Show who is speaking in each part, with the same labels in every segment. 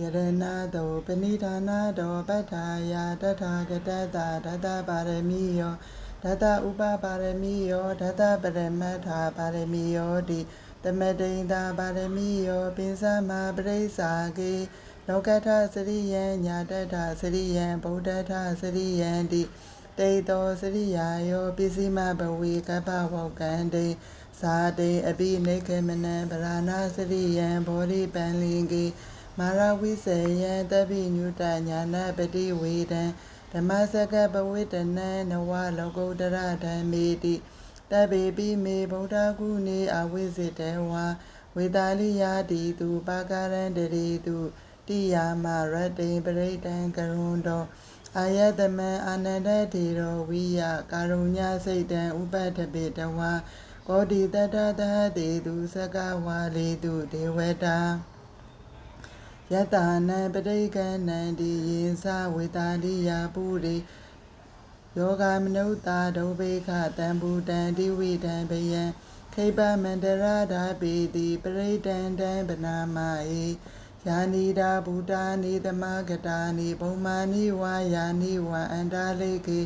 Speaker 1: ယရဏတောပဏိဌာနာတောပဋ္ဌာယတထာဂတတဒတပါရမီယောဒတဥပပါရမီယောဒတပရမတ္ထာပါရမီယောတိတမတိန်တာပါရမီယောပိစမပရိစ္ဆာကေလောကထစရိယံညာတထစရိယံဗုဒ္ဓထစရိယံတိတေတောစရိယာယောပစ္စည်းမဘဝေကပ္ပဝောကံတေဇာတေအပိနိခေမနံဗရဏစရိယံဘောဓိပန်လင်ကေ မာရဝိစေယံတပိညုတညာနာပတိဝေဒံဓမ္မစကပဝေတနံနဝလောကုတ္တရဓမ္မေတိတပေပိမေဗုဒ္ဓကုနေအဝိစေတဝါဝေတာလိယာတိသူပါကရံတရေတုတိယာမရတ္တိပရိတံကရုံတောအာယတမံအာနန္ဒတေရောဝိယကာရုညစိတ်တံဥပတ္ထပေတဝါကောတိတတ္တသဟတေသူစကဝါလေတုဒေဝတာ ယတနံပရိကဏံတိယေသဝေတာတိယာပုရိယောဂမနုဿာဒုဗေခတံဘူတံတိဝိတံဘယံခိပမန္တရဓာပိတိပရိတံတံပနာမယေယာနိဒာဘူတာနိသမဂတာနိဘုံမာနိဝါယာနိဝံအန္တာလေကေ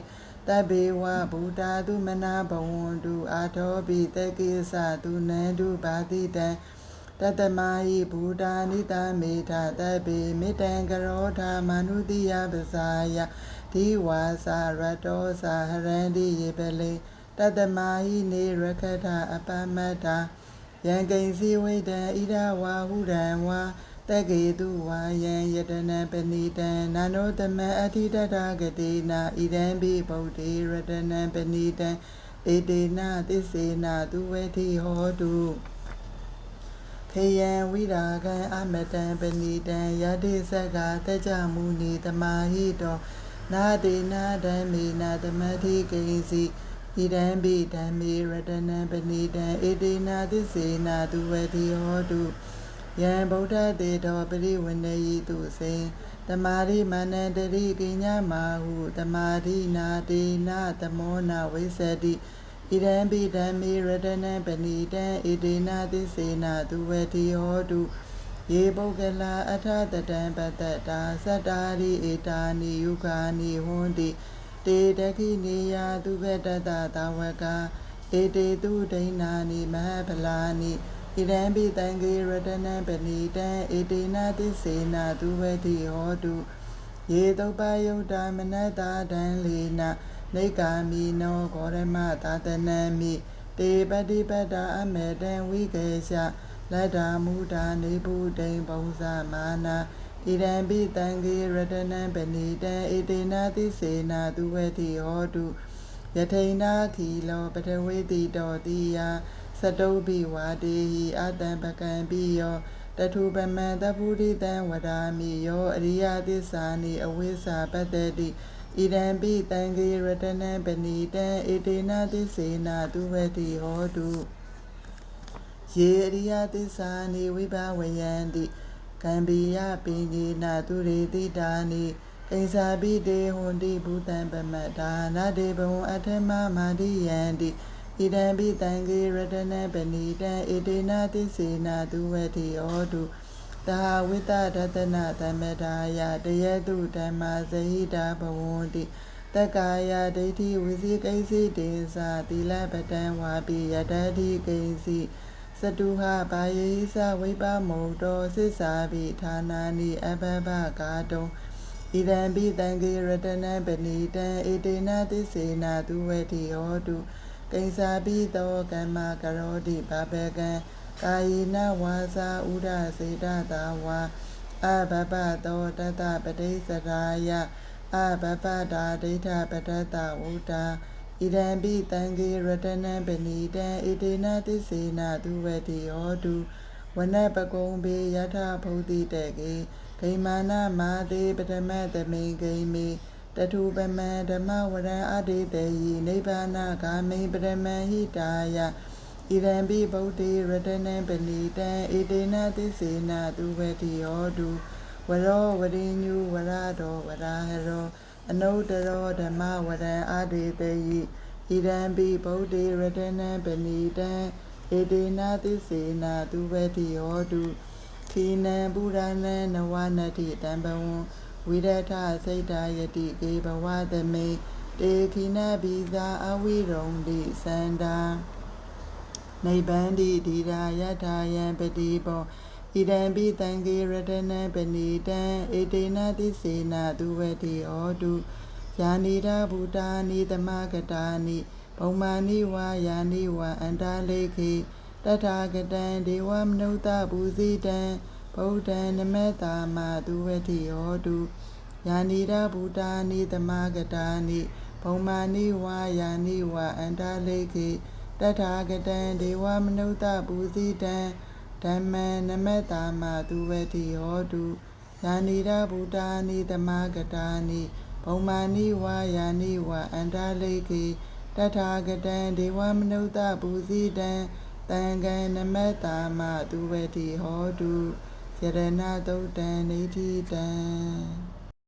Speaker 1: တဗ္ဗေဝဘူတာသူမနာဘဝန္တုအာထောပိတကိသသူနန္တုဘာတိတံ တတမဟိဘူတာနိတမေထတပေမေတ္တံကရောဓာမနုတိယပဇာယဒီဝါစာရတောစာဟရန္တိယေပလေတတမဟိနေရခထအပမတ္တာယံကိဉ္စီဝိတံဣဒဝါဟုရံဝါတကေတုဝါယံယတနံပဏိတံနာနောတမံအထိတတဂတိနာဣဒံဘိဗုဒ္ဓေရတနံပဏိတံဧတေနသစ္စေနသူဝေတိဟောတုခေ ယံဝိရာကံအမတံပဏိတံယတိသက္ကာတကြမူနီတမဟိတောနာတိနာဓမ္မေနာသမတိကိဉ္စီဣဒံဘိဓမ္မေရတနံပဏိတံဧတေနာသစ္စေနာသူဝတိဟောတုယံဗုဒ္ဓတေတောပရိဝဏယိတုစေတမာရိမန္တရိကိညာမာဟုတမာရိနာတေနာသမောနာဝိသတိ ဣရံပိဓမ္မေရတနံပဏိတံဣတိနာသစ္စေနာသူဝတိဟောတုယေပုဂ္ဂလာအထတတံပတ္တတာသတ္တာရိဧတာနိယုခာနိဟွန်တိတေတခိနေယသူကတတသာဝကဧတေသူဒိဏာနိမဟဗလာနိဣရံပိတံကေရတနံပဏိတံဣတိနာသစ္စေနာသူဝတိဟောတုယေတုပ္ပယုတ်တာမနတာဒံလေန နေကာမိနောဂောရမသာတနံမိတေပတိပတ္တာအမေတံဝိကေရှလတ္တာမူတာနေဗုဒိံပုံစမာနာဣရံပိတံကေရတနံပဏိတံဣတေနာတိစေနာသူဝတိဟောတုယထိန်နာခီလောပထဝေတိတောတိယသတုဘိဝါတေဟိအတံပကံပိယောတထုပမံတပုရိတံဝဒာမိယောအရိယသစ္စာနိအဝိဇ္ဇာပတ္တတိ ဣရံပိတံခေရတနံပဏိတံဧတေနသစ္စေနာသူဝတိဟောတုယေအရိယသစ္စာနိဝိဘဝယံတိကံပိယပိညေနာသူရေတိတာနိအိသာပိတေဟွန်တိဘူတံပမတ္တာနာတေဘဝံအထမမာတိယံတိဣရံပိတံခေရတနံပဏိတံဧတေနသစ္စေနာသူဝတိဟောတု သာဝိတဒတနာသမတာယတယတုဓမ္မာဇဟိတာဘဝန္တိတက္ကာယဒိဋ္ဌိဝိသိကိစီတေသသီလပတံဝါပိယတတိကိစီစတုဟဘာယေသဝိပမုတ်တောသစ္စာပိဌာနာနိအဘဘကာတုံဣဒံပိတံကေရတနံပဏိတံဧတေနသစ္စေနာသူဝတိဟောတုကိဉ္စာပိတောကမ္မကရောတိဘာဘေကံ ကာယေနဝါစာဥဒစေတသာဝါအဘဘတောတတပတိစရာယအဘဘတာဒိဋ္ဌပတတဝုတာဣရံပိတံကေရတနံပဏိတံဣတေနသစ္စေနသူဝတိဟောတုဝနပကုံဘေယထဘုဒ္ဓိတေကေဂိမာနမာတေပထမသမိန်ဂိမေတထုပမံဓမ္မဝရံအတေတေယိနိဗ္ဗာနဂာမိပရမံဟိတာယ ဣရံပိဗုဒ္ဓေရတနံပဏိတံဧတေနသစ္စေနသူဝတိဟောတုဝရောဝရိညုဝရတော်ဝရဟရောအနုတရောဓမ္မဝရံအာဒေတေယိဣရံပိဗုဒ္ဓေရတနံပဏိတံဧတေနသစ္စေနသူဝတိဟောတုခခိနံပုရဏံနဝနတိတံဘဝံဝိရထစိတ်တာယတိကေဘဝသမိတေခိနဘိဇာအဝိရုံတိစန္ဒာ နိဗ္ဗန္တိဓိရာယထာယံပတိဘောဣဒံပိတံကေရတနံပဏိတံဧတေနသစ္စေနသူဝတိဟောတုယာနိဒာဘူတာနိသမဂတာနိဘုံမာနိဝါယာနိဝါအန္တာလေခေတထာဂတံဒေဝမနုဿဘူဇိတံဗုဒ္ဓံနမေတ္တာမသူဝတိဟောတုယာနိဒာဘူတာနိသမဂတာနိဘုံမာနိဝါယာနိဝါအန္တာလေခေ တထာဂတံဒေဝမနုဿဘူဇိတံဓမ္မံနမတ္တာမသူဝတိဟောတုယာနိဒာဘူတာနိသမဂတာနိဘုံမာနိဝါယာနိဝါအန္တာလေခေတထာဂတံဒေဝမနုဿဘူဇိတံတံကံနမတ္တာမသူဝတိဟောတုယရဏသုတ်တံနေတိတံ